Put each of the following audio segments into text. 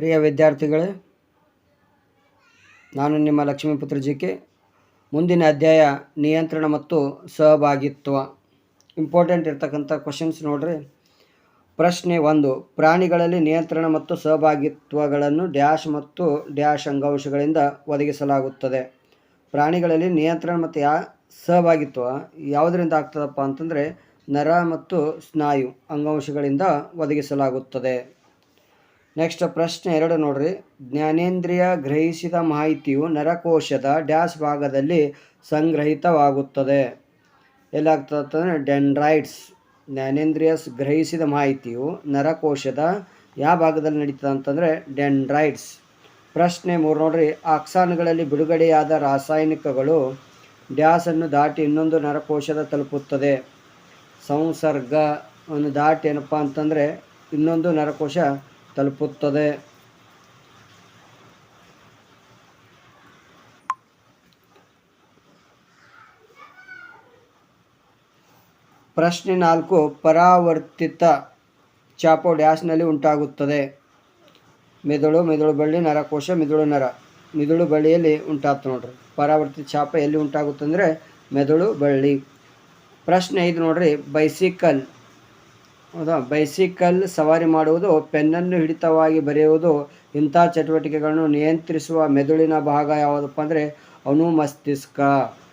ಪ್ರಿಯ ವಿದ್ಯಾರ್ಥಿಗಳೇ, ನಾನು ನಿಮ್ಮ ಲಕ್ಷ್ಮೀಪುತ್ರ ಜಿ ಕೆ ಮುಂದಿನ ಅಧ್ಯಾಯ ನಿಯಂತ್ರಣ ಮತ್ತು ಸಹಭಾಗಿತ್ವ. ಇಂಪಾರ್ಟೆಂಟ್ ಇರ್ತಕ್ಕಂಥ ಕ್ವಶನ್ಸ್ ನೋಡ್ರಿ. ಪ್ರಶ್ನೆ ಒಂದು, ಪ್ರಾಣಿಗಳಲ್ಲಿ ನಿಯಂತ್ರಣ ಮತ್ತು ಸಹಭಾಗಿತ್ವಗಳನ್ನು ಡ್ಯಾಶ್ ಮತ್ತು ಡ್ಯಾಶ್ ಅಂಗಾಂಶಗಳಿಂದ ಒದಗಿಸಲಾಗುತ್ತದೆ. ಪ್ರಾಣಿಗಳಲ್ಲಿ ನಿಯಂತ್ರಣ ಮತ್ತು ಯಾ, ಸಹಭಾಗಿತ್ವ ಯಾವುದರಿಂದ ಆಗ್ತದಪ್ಪ ಅಂತಂದರೆ ನರ ಮತ್ತು ಸ್ನಾಯು ಅಂಗಾಂಶಗಳಿಂದ ಒದಗಿಸಲಾಗುತ್ತದೆ. ನೆಕ್ಸ್ಟ್ ಪ್ರಶ್ನೆ ಎರಡು ನೋಡ್ರಿ. ಜ್ಞಾನೇಂದ್ರಿಯ ಗ್ರಹಿಸಿದ ಮಾಹಿತಿಯು ನರಕೋಶದ ಡ್ಯಾಶ್ ಭಾಗದಲ್ಲಿ ಸಂಗ್ರಹಿತವಾಗುತ್ತದೆ. ಎಲ್ಲಾಗ್ತದೆ ಡೆಂಡ್ರೈಟ್ಸ್ ಜ್ಞಾನೇಂದ್ರಿಯ ಗ್ರಹಿಸಿದ ಮಾಹಿತಿಯು ನರಕೋಶದ ಯಾವ ಭಾಗದಲ್ಲಿ ನಡೀತದೆ ಅಂತಂದರೆ ಡೆಂಡ್ರಾಯ್ಡ್ಸ್ ಪ್ರಶ್ನೆ ಮೂರು ನೋಡ್ರಿ. ಆಕ್ಸಾನ್ಗಳಲ್ಲಿ ಬಿಡುಗಡೆಯಾದ ರಾಸಾಯನಿಕಗಳು ಡ್ಯಾಸನ್ನು ದಾಟಿ ಇನ್ನೊಂದು ನರಕೋಶದ ತಲುಪುತ್ತದೆ. ಸಂಸರ್ಗವನ್ನು ದಾಟಿ ಏನಪ್ಪ ಅಂತಂದರೆ ಇನ್ನೊಂದು ನರಕೋಶ ತಲುಪುತ್ತದೆ. ಪ್ರಶ್ನೆ ನಾಲ್ಕು, ಪರಾವರ್ತಿತ ಚಾಪು ಡ್ಯಾಶ್ನಲ್ಲಿ ಉಂಟಾಗುತ್ತದೆ. ಮೆದುಳು ಮೆದುಳು ಬಳ್ಳಿ ನರಕೋಶ ಮೆದುಳು ನರ. ಮೆದುಳು ಬಳ್ಳಿಯಲ್ಲಿ ಉಂಟಾಗ್ತದೆ ನೋಡ್ರಿ. ಪರಾವರ್ತಿತ ಚಾಪ ಎಲ್ಲಿ ಉಂಟಾಗುತ್ತೆ ಅಂದರೆ ಮೆದುಳು ಬಳ್ಳಿ. ಪ್ರಶ್ನೆ ಐದು ನೋಡ್ರಿ, ಬೈಸಿಕಲ್ ಹೌದಾ? ಬೈಸಿಕಲ್ ಸವಾರಿ ಮಾಡುವುದು, ಪೆನ್ನನ್ನು ಹಿಡಿತವಾಗಿ ಬರೆಯುವುದು, ಇಂಥ ಚಟುವಟಿಕೆಗಳನ್ನು ನಿಯಂತ್ರಿಸುವ ಮೆದುಳಿನ ಭಾಗ ಯಾವುದಪ್ಪ ಅಂದರೆ ಅನುಮಸ್ತಿಷ್ಕ.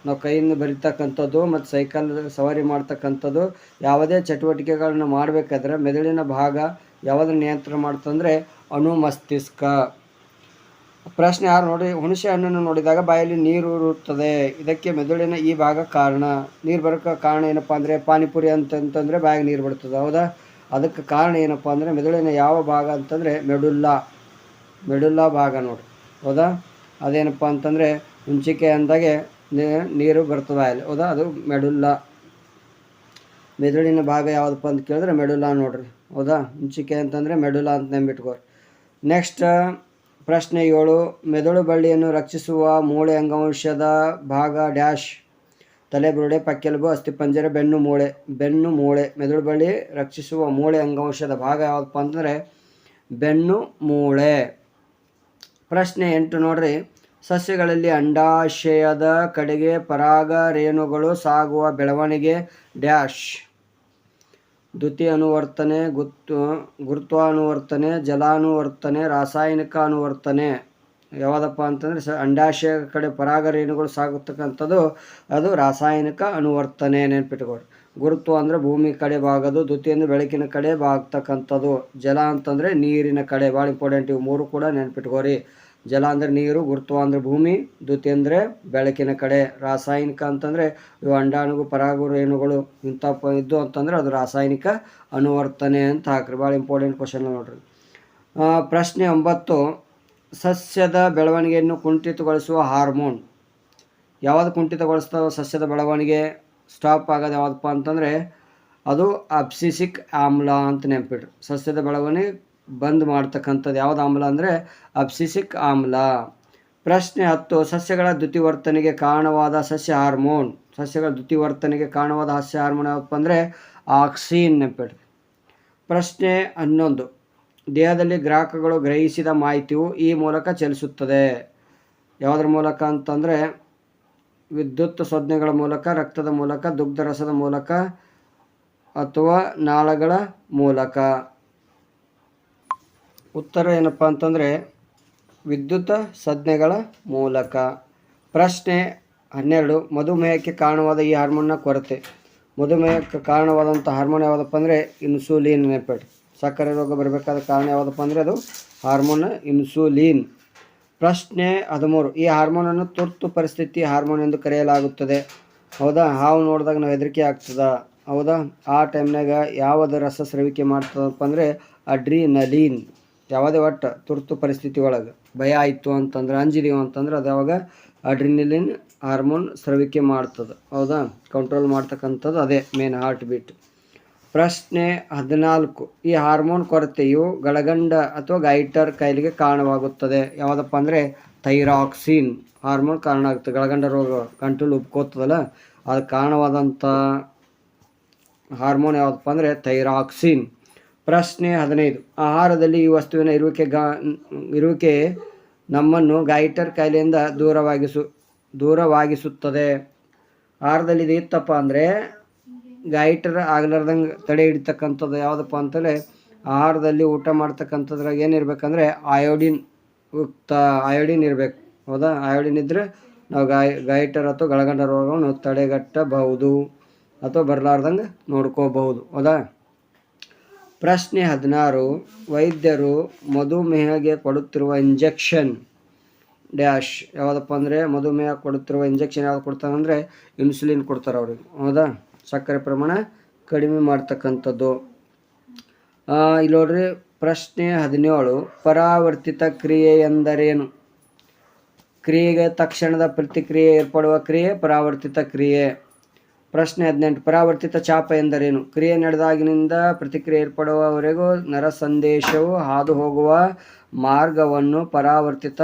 ನಾವು ಕೈಯಿಂದ ಬರಿತಕ್ಕಂಥದ್ದು ಮತ್ತು ಸೈಕಲ್ ಸವಾರಿ ಮಾಡ್ತಕ್ಕಂಥದ್ದು ಯಾವುದೇ ಚಟುವಟಿಕೆಗಳನ್ನು ಮಾಡಬೇಕಾದ್ರೆ ಮೆದುಳಿನ ಭಾಗ ಯಾವುದನ್ನು ನಿಯಂತ್ರಣ ಮಾಡ್ತಂದರೆ ಅನುಮಸ್ತಿಷ್ಕ. ಪ್ರಶ್ನೆ ಯಾರು ನೋಡಿ, ಹುಣಸೆ ಹಣ್ಣನ್ನು ನೋಡಿದಾಗ ಬಾಯಲ್ಲಿ ನೀರು ಇರುತ್ತದೆ. ಇದಕ್ಕೆ ಮೆದುಳಿನ ಈ ಭಾಗ ಕಾರಣ. ನೀರು ಬರೋಕ್ಕೆ ಕಾರಣ ಏನಪ್ಪ ಅಂದರೆ ಪಾನಿಪುರಿ ಅಂತಂತಂದರೆ ಬಾಯಿಗೆ ನೀರು ಬಿಡ್ತದೆ ಹೌದಾ? ಅದಕ್ಕೆ ಕಾರಣ ಏನಪ್ಪ ಅಂದರೆ ಮೆದುಳಿನ ಯಾವ ಭಾಗ ಅಂತಂದರೆ ಮೆಡುಲ್ಲ. ಮೆಡುಲ್ಲ ಭಾಗ ನೋಡಿ. ಹೌದಾ? ಅದೇನಪ್ಪ ಅಂತಂದರೆ ಹುಂಚಿಕೆ ಅಂದಾಗೆ ನೀರು ಬರ್ತದೆ ಅಲ್ಲಿ. ಹೌದಾ? ಅದು ಮೆಡುಲ್ಲ. ಮೆದುಳಿನ ಭಾಗ ಯಾವುದಪ್ಪ ಅಂತ ಕೇಳಿದ್ರೆ ಮೆಡುಲ್ಲ ನೋಡ್ರಿ. ಹೌದಾ? ಹುಂಚಿಕೆ ಅಂತಂದರೆ ಮೆಡುಲ್ಲ ಅಂತ ನಂಬಿಟ್ಕೋರಿ ನೆಕ್ಸ್ಟ್ ಪ್ರಶ್ನೆ ಏಳು, ಮೆದುಳು ಬಳ್ಳಿಯನ್ನು ರಕ್ಷಿಸುವ ಮೂಳೆ ಅಂಗಾಂಶದ ಭಾಗ ಡ್ಯಾಶ್. ತಲೆ ಬುರುಡೆ, ಪಕ್ಕೆಲುಬು ಅಸ್ಥಿಪಂಜರ ಬೆನ್ನು ಮೂಳೆ. ಬೆನ್ನು ಮೂಳೆ, ಮೆದುಳು ಬಳ್ಳಿ ರಕ್ಷಿಸುವ ಮೂಳೆ ಅಂಗಾಂಶದ ಭಾಗ ಯಾವುದಪ್ಪ ಅಂದರೆ ಬೆನ್ನು ಮೂಳೆ. ಪ್ರಶ್ನೆ ಎಂಟು ನೋಡ್ರಿ. ಸಸ್ಯಗಳಲ್ಲಿ ಅಂಡಾಶಯದ ಕಡೆಗೆ ಪರಾಗ ರೇಣುಗಳು ಸಾಗುವ ಬೆಳವಣಿಗೆ ಡ್ಯಾಶ್. ದ್ವಿತೀಯ ಅನುವರ್ತನೆ ಗುರುತ್ವಾನುವರ್ತನೆ, ಜಲಾನುವರ್ತನೆ ರಾಸಾಯನಿಕ ಅನುವರ್ತನೆ ಯಾವುದಪ್ಪ ಅಂತಂದರೆ ಸ ಅಂಡಾಶಯ ಕಡೆ ಪರಾಗ ರೇಣುಗಳು ಸಾಗತಕ್ಕಂಥದ್ದು ಅದು ರಾಸಾಯನಿಕ ಅನುವರ್ತನೆ ನೆನ್ಪಿಟ್ಕೊಡಿ ಗುರುತ್ವ ಅಂದರೆ ಭೂಮಿ ಕಡೆ ಬಾಗೋದು ದ್ವಿತೀಯ ಅಂದರೆ ಬೆಳಕಿನ ಕಡೆ ಬಾಗ್ತಕ್ಕಂಥದ್ದು ಜಲ ಅಂತಂದರೆ ನೀರಿನ ಕಡೆ, ಭಾಳ ಇಂಪಾರ್ಟೆಂಟ್ ಇವು ಮೂರು ಕೂಡ ನೆನ್ಪಿಟ್ಕೋರಿ ಜಲ ಅಂದರೆ ನೀರು, ಗುರುತ್ವ ಅಂದರೆ ಭೂಮಿ, ದ್ಯುತಿ ಅಂದರೆ ಬೆಳಕಿನ ಕಡೆ. ರಾಸಾಯನಿಕ ಅಂತಂದರೆ ಇವು ಅಂಡಾಣುಗು ಪರಾಗು ರೇಣುಗಳು ಇಂಥ ಇದ್ದು ಅಂತಂದರೆ ಅದು ರಾಸಾಯನಿಕ ಅನುವರ್ತನೆ ಅಂತ ಹಾಕ್ರಿ. ಭಾಳ ಇಂಪಾರ್ಟೆಂಟ್ ಕ್ವಶನ್ ನೋಡ್ರಿ. ಪ್ರಶ್ನೆ ಒಂಬತ್ತು. ಸಸ್ಯದ ಬೆಳವಣಿಗೆಯನ್ನು ಕುಂಠಿತಗೊಳಿಸುವ ಹಾರ್ಮೋನ್. ಯಾವುದು ಕುಂಠಿತಗೊಳಿಸ್ತಾವ ಸಸ್ಯದ ಬೆಳವಣಿಗೆ? ಸ್ಟಾಪ್ ಆಗೋದು ಯಾವುದಪ್ಪ ಅಂತಂದರೆ ಅದು ಅಬ್ಸಿಸಿಕ್ ಆಮ್ಲ ಅಂತ ನೆನಪಿಡ್ರಿ. ಸಸ್ಯದ ಬೆಳವಣಿಗೆ ಬಂದ್ ಮಾಡ್ತಕ್ಕಂಥದ್ದು ಯಾವ್ದು ಆಮ್ಲ ಅಂದರೆ ಅಬ್ಸಿಸಿಕ್ ಆಮ್ಲ. ಪ್ರಶ್ನೆ ಹತ್ತು, ಸಸ್ಯಗಳ ದ್ಯುತಿವರ್ತನೆಗೆ ಕಾರಣವಾದ ಸಸ್ಯ ಹಾರ್ಮೋನ್. ಸಸ್ಯಗಳ ದ್ಯುತಿವರ್ತನೆಗೆ ಕಾರಣವಾದ ಸಸ್ಯ ಹಾರ್ಮೋನ್ ಯಾವಪ್ಪ ಅಂದರೆ ಆಕ್ಸಿನ್ ನೆನ್ಪಿಡ್ರಿ ಪ್ರಶ್ನೆ ಹನ್ನೊಂದು, ದೇಹದಲ್ಲಿ ಗ್ರಾಹಕಗಳು ಗ್ರಹಿಸಿದ ಮಾಹಿತಿಯು ಈ ಮೂಲಕ ಚಲಿಸುತ್ತದೆ. ಯಾವುದ್ರ ಮೂಲಕ ಅಂತಂದರೆ ವಿದ್ಯುತ್ ಸಂಜ್ಞೆಗಳ ಮೂಲಕ, ರಕ್ತದ ಮೂಲಕ, ದುಗ್ಧರಸದ ಮೂಲಕ ಅಥವಾ ನಾಳಗಳ ಮೂಲಕ. ಉತ್ತರ ಏನಪ್ಪ ಅಂತಂದರೆ ವಿದ್ಯುತ್ ಸಂಜ್ಞೆಗಳ ಮೂಲಕ. ಪ್ರಶ್ನೆ ಹನ್ನೆರಡು, ಮಧುಮೇಹಕ್ಕೆ ಕಾರಣವಾದ ಈ ಹಾರ್ಮೋನ್ನ ಕೊರತೆ. ಮಧುಮೇಹಕ್ಕೆ ಕಾರಣವಾದಂಥ ಹಾರ್ಮೋನ್ ಯಾವುದಪ್ಪ ಅಂದರೆ ಇನ್ಸುಲಿನ್ ನೆನಪಿಡಿ ಸಕ್ಕರೆ ರೋಗ ಬರಬೇಕಾದ ಕಾರಣ ಯಾವುದಪ್ಪ ಅಂದರೆ ಅದು ಹಾರ್ಮೋನ್ ಇನ್ಸುಲಿನ್. ಪ್ರಶ್ನೆ ಹದಿಮೂರು, ಈ ಹಾರ್ಮೋನನ್ನು ತುರ್ತು ಪರಿಸ್ಥಿತಿ ಹಾರ್ಮೋನ್ ಎಂದು ಕರೆಯಲಾಗುತ್ತದೆ. ಹೌದಾ? ಹಾವು ನೋಡಿದಾಗ ನಾವು ಹೆದರಿಕೆ ಆಗ್ತದ? ಹೌದಾ? ಆ ಟೈಮ್ನಾಗ ಯಾವುದು ರಸ ಸ್ರವಿಕೆ ಮಾಡ್ತದಪ್ಪ ಅಂದರೆ ಅಡ್ರಿನಲೀನ್. ಯಾವುದೇ ಒಟ್ಟು ತುರ್ತು ಪರಿಸ್ಥಿತಿ ಒಳಗೆ. ಭಯ ಆಯಿತು ಅಂತಂದ್ರೆ ಅಂಜಿದೀವಿ ಅಂತಂದ್ರೆ ಅದು ಯಾವಾಗ ಅಡ್ರಿನಲಿನ್ ಹಾರ್ಮೋನ್ ಸ್ರವಿಕೆ ಮಾಡ್ತದೆ. ಹೌದಾ? ಕಂಟ್ರೋಲ್ ಮಾಡ್ತಕ್ಕಂಥದ್ದು ಅದೇ ಮೇನ್ ಹಾರ್ಟ್ ಬೀಟ್ ಪ್ರಶ್ನೆ ಹದಿನಾಲ್ಕು. ಈ ಹಾರ್ಮೋನ್ ಕೊರತೆಯು ಗಳಗಂಡ ಅಥವಾ ಗೈಟರ್ ಕೈಲಿಗೆ ಕಾರಣವಾಗುತ್ತದೆ. ಯಾವುದಪ್ಪ ಅಂದರೆ ಥೈರಾಕ್ಸಿನ್. ಹಾರ್ಮೋನ್ ಕಾರಣ ಆಗುತ್ತೆ ಗಳಗಂಡ ರೋಗ ಕಂಟ್ರೋಲ್ ಉಪ್ಕೋತದಲ್ಲ ಅದು ಕಾರಣವಾದಂಥ ಹಾರ್ಮೋನ್ ಯಾವುದಪ್ಪ ಅಂದರೆ ಥೈರಾಕ್ಸಿನ್. ಪ್ರಶ್ನೆ ಹದಿನೈದು. ಆಹಾರದಲ್ಲಿ ಈ ವಸ್ತುವಿನ ಇರುವಿಕೆ ಗಾ ಇರುವಿಕೆ ನಮ್ಮನ್ನು ಗೈಟರ್ ಕಾಯಿಲೆಯಿಂದ ದೂರವಾಗಿಸು ದೂರವಾಗಿಸುತ್ತದೆ. ಆಹಾರದಲ್ಲಿ ಇದು ಇತ್ತಪ್ಪ ಅಂದರೆ ಗೈಟರ್ ಆಗ್ಲಾರ್ದಂಗೆ ತಡೆ ಹಿಡಿತಕ್ಕಂಥದ್ದು ಯಾವುದಪ್ಪ ಅಂತಲೇ ಆಹಾರದಲ್ಲಿ ಊಟ ಮಾಡ್ತಕ್ಕಂಥದ್ರಾಗ ಏನಿರಬೇಕಂದ್ರೆ ಅಯೋಡಿನ್ ಯುಕ್ತ ಅಯೋಡಿನ್ ಇರಬೇಕು. ಹೌದಾ? ಅಯೋಡಿನ್ ಇದ್ದರೆ ನಾವು ಗಾಯ ಗೈಟರ್ ಅಥವಾ ಗಳಗಂಡ ರೋಗವನ್ನು ತಡೆಗಟ್ಟಬಹುದು ಅಥವಾ ಬರಲಾರ್ದಂಗೆ ನೋಡ್ಕೋಬಹುದು. ಹೌದಾ? ಪ್ರಶ್ನೆ ಹದಿನಾರು, ವೈದ್ಯರು ಮಧುಮೇಹಗೆ ಕೊಡುತ್ತಿರುವ ಇಂಜೆಕ್ಷನ್ ಡ್ಯಾಶ್ ಯಾವುದಪ್ಪ ಅಂದರೆ ಮಧುಮೇಹ ಕೊಡುತ್ತಿರುವ ಇಂಜೆಕ್ಷನ್ ಯಾವ್ದು ಕೊಡ್ತಾರಂದರೆ ಇನ್ಸುಲಿನ್ ಕೊಡ್ತಾರೆ ಅವ್ರಿಗೆ ಹೌದಾ? ಸಕ್ಕರೆ ಪ್ರಮಾಣ ಕಡಿಮೆ ಮಾಡ್ತಕ್ಕಂಥದ್ದು. ಇಲ್ಲಿ ನೋಡ್ರಿ, ಪ್ರಶ್ನೆ ಹದಿನೇಳು, ಪರಾವರ್ತಿತ ಕ್ರಿಯೆ ಎಂದರೇನು? ಕ್ರಿಯೆಗೆ ತಕ್ಷಣದ ಪ್ರತಿಕ್ರಿಯೆ ಏರ್ಪಡುವ ಕ್ರಿಯೆ, ಪರಾವರ್ತಿತ ಕ್ರಿಯೆ. ಪ್ರಶ್ನೆ ಹದಿನೆಂಟು, ಪರಾವರ್ತಿತ ಚಾಪ ಎಂದರೇನು? ಕ್ರಿಯೆ ನಡೆದಾಗಿನಿಂದ ಪ್ರತಿಕ್ರಿಯೆ ಏರ್ಪಡುವವರೆಗೂ ನರ ಸಂದೇಶವು ಹಾದು ಹೋಗುವ ಮಾರ್ಗವನ್ನು ಪರಾವರ್ತಿತ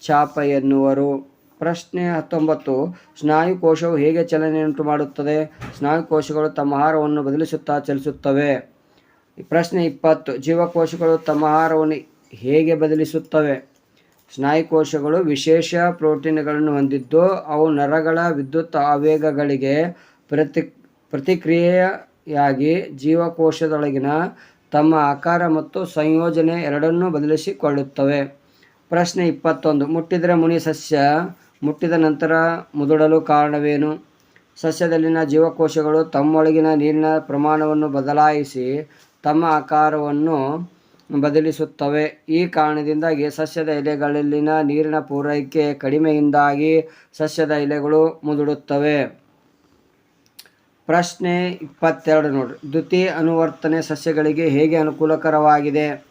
ಚಾಪ ಎನ್ನುವರು. ಪ್ರಶ್ನೆ ಹತ್ತೊಂಬತ್ತು ಸ್ನಾಯು ಕೋಶವು ಹೇಗೆ ಚಲನೆಯುಂಟು ಮಾಡುತ್ತದೆ? ಸ್ನಾಯು ಕೋಶಗಳು ತಮ್ಮ ಆಹಾರವನ್ನು ಬದಲಿಸುತ್ತಾ ಚಲಿಸುತ್ತವೆ. ಪ್ರಶ್ನೆ ಇಪ್ಪತ್ತು, ಜೀವಕೋಶಗಳು ತಮ್ಮ ಆಹಾರವನ್ನು ಹೇಗೆ ಬದಲಿಸುತ್ತವೆ? ಸ್ನಾಯುಕೋಶಗಳು ವಿಶೇಷ ಪ್ರೋಟೀನ್ಗಳನ್ನು ಹೊಂದಿದ್ದು, ಅವು ನರಗಳ ವಿದ್ಯುತ್ ಆವೇಗಗಳಿಗೆ ಪ್ರತಿ, ಪ್ರತಿಕ್ರಿಯೆಯಾಗಿ ಜೀವಕೋಶದೊಳಗಿನ ತಮ್ಮ ಆಕಾರ ಮತ್ತು ಸಂಯೋಜನೆ ಎರಡನ್ನೂ ಬದಲಿಸಿಕೊಳ್ಳುತ್ತವೆ. ಪ್ರಶ್ನೆ ಇಪ್ಪತ್ತೊಂದು. ಮುಟ್ಟಿದರೆ ಮುನಿ ಸಸ್ಯ ಮುಟ್ಟಿದ ನಂತರ ಮುದುಡಲು ಕಾರಣವೇನು? ಸಸ್ಯದಲ್ಲಿನ ಜೀವಕೋಶಗಳು ತಮ್ಮೊಳಗಿನ ನೀರಿನ ಪ್ರಮಾಣವನ್ನು ಬದಲಾಯಿಸಿ ತಮ್ಮ ಆಕಾರವನ್ನು ಬದಲಿಸುತ್ತವೆ. ಈ ಕಾರಣದಿಂದಾಗಿ ಸಸ್ಯದ ಎಲೆಗಳಲ್ಲಿನ ನೀರಿನ ಪೂರೈಕೆ ಕಡಿಮೆಯಿಂದಾಗಿ ಸಸ್ಯದ ಎಲೆಗಳು ಮುದುಡುತ್ತವೆ. ಪ್ರಶ್ನೆ ಇಪ್ಪತ್ತೆರಡು ನೋಡ್ರಿ. ದ್ವಿತೀಯ ಅನುವರ್ತನೆ ಸಸ್ಯಗಳಿಗೆ ಹೇಗೆ ಅನುಕೂಲಕರವಾಗಿದೆ?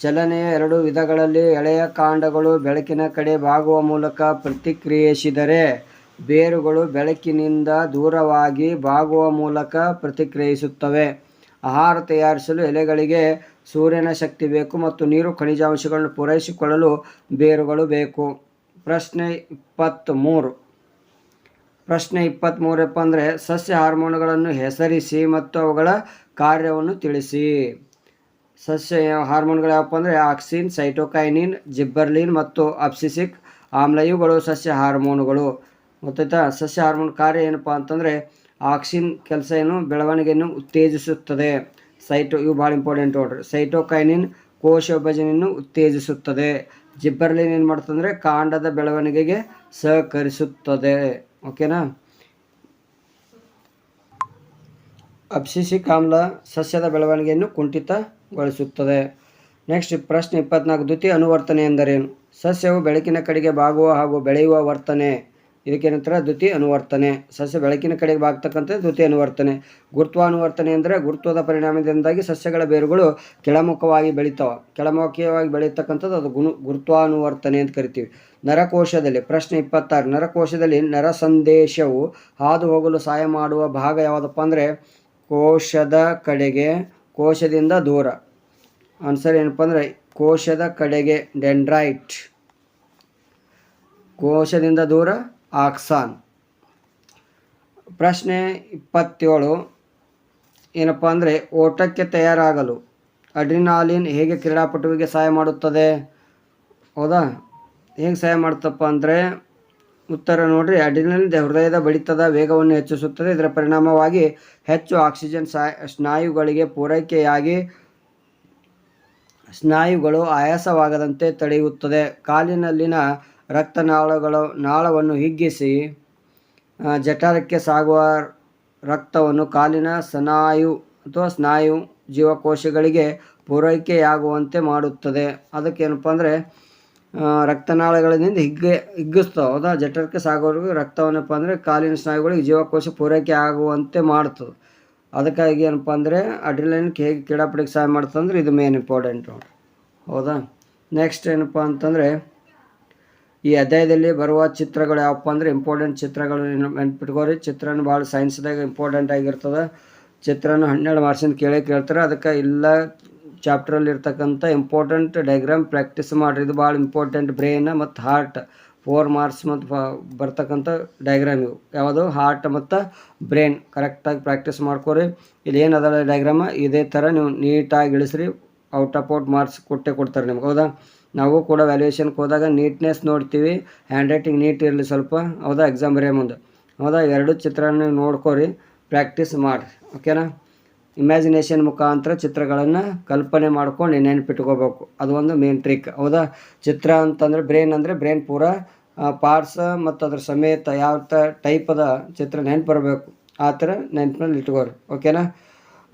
ಚಲನೆಯ ಎರಡು ವಿಧಗಳಲ್ಲಿ ಎಳೆಯ ಕಾಂಡಗಳು ಬೆಳಕಿನ ಕಡೆ ಬಾಗುವ ಮೂಲಕ ಪ್ರತಿಕ್ರಿಯಿಸಿದರೆ ಬೇರುಗಳು ಬೆಳಕಿನಿಂದ ದೂರವಾಗಿ ಬಾಗುವ ಮೂಲಕ ಪ್ರತಿಕ್ರಿಯಿಸುತ್ತವೆ. ಆಹಾರ ತಯಾರಿಸಲು ಎಲೆಗಳಿಗೆ ಸೂರ್ಯನ ಶಕ್ತಿ ಬೇಕು ಮತ್ತು ನೀರು ಖನಿಜಾಂಶಗಳನ್ನು ಪೂರೈಸಿಕೊಳ್ಳಲು ಬೇರುಗಳು ಬೇಕು. ಪ್ರಶ್ನೆ ಇಪ್ಪತ್ತ್ಮೂರು. ಪ್ರಶ್ನೆ ಇಪ್ಪತ್ತ್ಮೂರಪ್ಪ ಅಂದರೆ ಸಸ್ಯ ಹಾರ್ಮೋನುಗಳನ್ನು ಹೆಸರಿಸಿ ಮತ್ತು ಅವುಗಳ ಕಾರ್ಯವನ್ನು ತಿಳಿಸಿ. ಸಸ್ಯ ಹಾರ್ಮೋನ್ಗಳು ಯಾವಪ್ಪ ಅಂದರೆ ಆಕ್ಸಿನ್, ಸೈಟೋಕೈನಿನ್, ಜಿಬ್ಬರ್ಲಿನ್ ಮತ್ತು ಅಪ್ಸಿಸಿಕ್ ಆಮ್ಲ, ಇವುಗಳು ಸಸ್ಯ ಹಾರ್ಮೋನುಗಳು. ಗೊತ್ತಾಯ್ತಾ? ಸಸ್ಯ ಹಾರ್ಮೋನ್ ಕಾರ್ಯ ಏನಪ್ಪ ಅಂತಂದರೆ ಆಕ್ಸಿನ್ ಕೆಲಸ ಏನು? ಬೆಳವಣಿಗೆಯನ್ನು ಉತ್ತೇಜಿಸುತ್ತದೆ. ಸೈಟೋ, ಇವು ಭಾಳ ಇಂಪಾರ್ಟೆಂಟ್ ನೋಡ್ರಿ. ಸೈಟೋಕೈನಿನ್ ಕೋಶ ವಿಭಜನೆಯನ್ನು ಉತ್ತೇಜಿಸುತ್ತದೆ. ಜಿಬ್ಬರ್ಲಿನ್ ಏನು ಮಾಡ್ತಂದರೆ ಕಾಂಡದ ಬೆಳವಣಿಗೆಗೆ ಸಹಕರಿಸುತ್ತದೆ. ಓಕೆನಾ? ಅಬ್ಸಿಸಿ ಆಮ್ಲ ಸಸ್ಯದ ಬೆಳವಣಿಗೆಯನ್ನು ಕುಂಠಿತಗೊಳಿಸುತ್ತದೆ. ನೆಕ್ಸ್ಟ್ ಪ್ರಶ್ನೆ ಇಪ್ಪತ್ನಾಲ್ಕು. ದ್ವಿತೀಯ ಅನುವರ್ತನೆ ಎಂದರೇನು? ಸಸ್ಯವು ಬೆಳಕಿನ ಕಡೆಗೆ ಬಾಗುವ ಹಾಗೂ ಬೆಳೆಯುವ ವರ್ತನೆ. ಇದಕ್ಕೇನಂತಾರೆ ದ್ವಿತೀಯ ಅನುವರ್ತನೆ. ಸಸ್ಯ ಬೆಳಕಿನ ಕಡೆಗೆ ಬಾಗ್ತಕ್ಕಂಥ ದ್ಯುತಿ ಅನುವರ್ತನೆ. ಗುರುತ್ವಾನುವರ್ತನೆ ಅಂದರೆ ಗುರುತ್ವದ ಪರಿಣಾಮದಿಂದಾಗಿ ಸಸ್ಯಗಳ ಬೇರುಗಳು ಕೆಳಮುಖವಾಗಿ ಬೆಳಿತಾವೆ. ಕೆಳಮುಖವಾಗಿ ಬೆಳೀತಕ್ಕಂಥದ್ದು ಅದು ಗುಣ, ಗುರುತ್ವಾನುವರ್ತನೆ ಅಂತ ಕರಿತೀವಿ. ನರಕೋಶದಲ್ಲಿ, ಪ್ರಶ್ನೆ ಇಪ್ಪತ್ತಾರು. ನರಕೋಶದಲ್ಲಿ ನರ ಸಂದೇಶವು ಹಾದು ಹೋಗಲು ಸಹಾಯ ಮಾಡುವ ಭಾಗ ಯಾವುದಪ್ಪ ಅಂದರೆ ಕೋಶದ ಕಡೆಗೆ, ಕೋಶದಿಂದ ದೂರ. ಆನ್ಸರ್ ಏನಪ್ಪ ಅಂದರೆ ಕೋಶದ ಕಡೆಗೆ ಡೆಂಡ್ರೈಟ್ ಕೋಶದಿಂದ ದೂರ ಆಕ್ಸಾನ್. ಪ್ರಶ್ನೆ ಇಪ್ಪತ್ತೇಳು. ಏನಪ್ಪ ಅಂದರೆ ಓಟಕ್ಕೆ ತಯಾರಾಗಲು ಅಡ್ರಿನಾಲಿನ್ ಹೇಗೆ ಕ್ರೀಡಾಪಟುವಿಗೆ ಸಹಾಯ ಮಾಡುತ್ತದೆ? ಹೌದಾ? ಹೇಗೆ ಸಹಾಯ ಮಾಡುತ್ತಪ್ಪ ಅಂದರೆ ಉತ್ತರ ನೋಡ್ರಿ, ಅಡ್ರಿನಾಲಿನ್ ಹೃದಯದ ಬಡಿತದ ವೇಗವನ್ನು ಹೆಚ್ಚಿಸುತ್ತದೆ. ಇದರ ಪರಿಣಾಮವಾಗಿ ಹೆಚ್ಚು ಆಕ್ಸಿಜನ್ ಸ್ನಾಯುಗಳಿಗೆ ಪೂರೈಕೆಯಾಗಿ ಸ್ನಾಯುಗಳು ಆಯಾಸವಾಗದಂತೆ ತಡೆಯುತ್ತದೆ. ಕಾಲಿನಲ್ಲಿನ ರಕ್ತನಾಳಗಳು, ನಾಳವನ್ನು ಹಿಗ್ಗಿಸಿ ಜಠರಕ್ಕೆ ಸಾಗುವ ರಕ್ತವನ್ನು ಕಾಲಿನ ಸ್ನಾಯು ಅಥವಾ ಸ್ನಾಯು ಜೀವಕೋಶಗಳಿಗೆ ಪೂರೈಕೆಯಾಗುವಂತೆ ಮಾಡುತ್ತದೆ. ಅದಕ್ಕೇನಪ್ಪ ಅಂದರೆ ರಕ್ತನಾಳಗಳಿಂದ ಹಿಗ್ಗೆ, ಹಿಗ್ಗಿಸ್ತಾವೆ. ಹೌದಾ? ಜಠರಕ್ಕೆ ಸಾಗೋವರೆಗೂ ರಕ್ತವನ್ನಪ್ಪ ಅಂದರೆ ಕಾಲಿನ ಸ್ನಾಯುಗಳಿಗೆ ಜೀವಕೋಶ ಪೂರೈಕೆ ಆಗುವಂತೆ ಮಾಡ್ತದೆ ಅದಕ್ಕಾಗಿ ಏನಪ್ಪ ಅಂದರೆ ಅಡ್ರಿಲೈನ್ಗೆ ಹೇಗೆ ಕ್ರೀಡಾಪಟಿಗೆ ಸಹಾಯ ಮಾಡ್ತಂದ್ರೆ ಇದು ಮೇನ್ ಇಂಪಾರ್ಟೆಂಟ್ ನೋಡ್ರಿ ಹೌದಾ? ನೆಕ್ಸ್ಟ್ ಏನಪ್ಪ ಅಂತಂದರೆ ಈ ಅಧ್ಯಾಯದಲ್ಲಿ ಬರುವ ಚಿತ್ರಗಳು ಯಾವಪ್ಪ ಅಂದರೆ ಇಂಪಾರ್ಟೆಂಟ್ ಚಿತ್ರಗಳು ನೆನ್ಪಿಟ್ಕೋರಿ ಚಿತ್ರನ ಭಾಳ ಸೈನ್ಸ್ದಾಗ ಇಂಪಾರ್ಟೆಂಟ್ ಆಗಿರ್ತದೆ. ಚಿತ್ರನ ಹನ್ನೆರಡು ಮಾರ್ಸಿಂದ ಕೇಳೇ ಕೇಳ್ತಾರೆ. ಅದಕ್ಕೆ ಎಲ್ಲ ಚಾಪ್ಟ್ರಲ್ಲಿ ಇರ್ತಕ್ಕಂಥ ಇಂಪಾರ್ಟೆಂಟ್ ಡೈಗ್ರಾಮ್ ಪ್ರಾಕ್ಟೀಸ್ ಮಾಡಿರಿ. ಇದು ಭಾಳ ಇಂಪಾರ್ಟೆಂಟ್ ಬ್ರೈನ್ ಮತ್ತು ಹಾರ್ಟ್ ಫೋರ್ ಮಾರ್ಕ್ಸ್ ಮತ್ತು ಬರ್ತಕ್ಕಂಥ ಡೈಗ್ರಾಮ್ ಇವು. ಯಾವುದು? ಹಾರ್ಟ್ ಮತ್ತು ಬ್ರೈನ್ ಕರೆಕ್ಟಾಗಿ ಪ್ರಾಕ್ಟೀಸ್ ಮಾಡ್ಕೋರಿ. ಏನು ಅದಲ್ಲ ಡಯಾಗ್ರಾಮ ಇದೇ ಥರ ನೀವು ನೀಟಾಗಿ ಇಳಿಸ್ರಿ. ಔಟ್ ಆಫ್ ಔಟ್ ಮಾರ್ಕ್ಸ್ ಕೊಟ್ಟೆ ಕೊಡ್ತಾರೆ ನಿಮ್ಗೆ, ಹೌದಾ? ನಾವು ಕೂಡ ವ್ಯಾಲ್ಯೂಯೇಷನ್ಗೆ ಹೋದಾಗ ನೀಟ್ನೆಸ್ ನೋಡ್ತೀವಿ ಹ್ಯಾಂಡ್ ರೈಟಿಂಗ್ ನೀಟ್ ಇರಲಿ ಸ್ವಲ್ಪ, ಹೌದಾ? ಎಕ್ಸಾಮ್ ಬರೆಯೋ ಮುಂದೆ. ಹೌದಾ? ಎರಡು ಚಿತ್ರನ ನೋಡ್ಕೊರಿ ಪ್ರಾಕ್ಟೀಸ್ ಮಾಡಿರಿ ಓಕೆನಾ ಇಮ್ಯಾಜಿನೇಷನ್ ಮುಖಾಂತರ ಚಿತ್ರಗಳನ್ನು ಕಲ್ಪನೆ ಮಾಡ್ಕೊಂಡು ನೆನಪಿಟ್ಕೋಬೇಕು, ಅದು ಒಂದು ಮೇನ್ ಟ್ರಿಕ್ ಹೌದಾ? ಚಿತ್ರ ಅಂತಂದರೆ ಬ್ರೈನ್ ಅಂದರೆ ಬ್ರೈನ್ ಪೂರ ಪಾರ್ಟ್ಸ್ ಮತ್ತು ಅದ್ರ ಸಮೇತ ಯಾವ ತ ಟೈಪದ ಚಿತ್ರ ನೆನಪು ಬರಬೇಕು, ಆ ಥರ ನೆನಪಿನಲ್ಲಿ ಇಟ್ಕೋರಿ ಓಕೆನಾ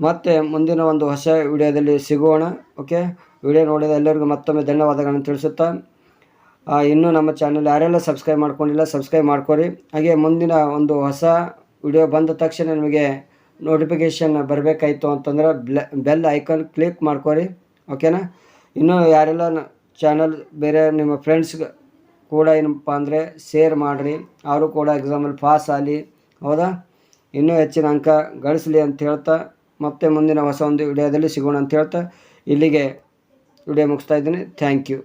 ಮತ್ತು ಮುಂದಿನ ಒಂದು ಹೊಸ ವಿಡಿಯೋದಲ್ಲಿ ಸಿಗೋಣ ಓಕೆ ವಿಡಿಯೋ ನೋಡಿದ ಎಲ್ಲರಿಗೂ ಮತ್ತೊಮ್ಮೆ ಧನ್ಯವಾದಗಳನ್ನು ತಿಳಿಸುತ್ತಾ ಇನ್ನೂ ನಮ್ಮ ಚಾನಲ್ ಯಾರೆಲ್ಲ ಸಬ್ಸ್ಕ್ರೈಬ್ ಮಾಡ್ಕೊಂಡಿಲ್ಲ ಸಬ್ಸ್ಕ್ರೈಬ್ ಮಾಡ್ಕೊರಿ. ಹಾಗೆ ಮುಂದಿನ ಒಂದು ಹೊಸ ವಿಡಿಯೋ ಬಂದ ತಕ್ಷಣ ನಿಮಗೆ ನೋಟಿಫಿಕೇಷನ್ ಬರಬೇಕಾಯ್ತು ಅಂತಂದ್ರೆ ಬೆಲ್ ಐಕಾನ್ ಕ್ಲಿಕ್ ಮಾಡ್ಕೊರಿ ಓಕೆನಾ ಇನ್ನೂ ಯಾರೆಲ್ಲ ಚಾನಲ್ ಬೇರೆ ನಿಮ್ಮ ಫ್ರೆಂಡ್ಸ್ಗೆ ಕೂಡ ಏನಪ್ಪ ಅಂದರೆ ಶೇರ್ ಮಾಡಿರಿ, ಅವರು ಕೂಡ ಎಕ್ಸಾಮಲ್ಲಿ ಪಾಸ್ ಆಗಲಿ, ಹೌದಾ? ಇನ್ನೂ ಹೆಚ್ಚಿನ ಅಂಕ ಗಳಿಸಲಿ ಅಂತ ಹೇಳ್ತಾ ಮತ್ತೆ ಮುಂದಿನ ಹೊಸ ಒಂದು ವಿಡಿಯೋದಲ್ಲಿ ಸಿಗೋಣ ಅಂತ ಹೇಳ್ತಾ ಇಲ್ಲಿಗೆ ವಿಡಿಯೋ ಮುಗಿಸ್ತಾ ಇದ್ದೀನಿ. Thank you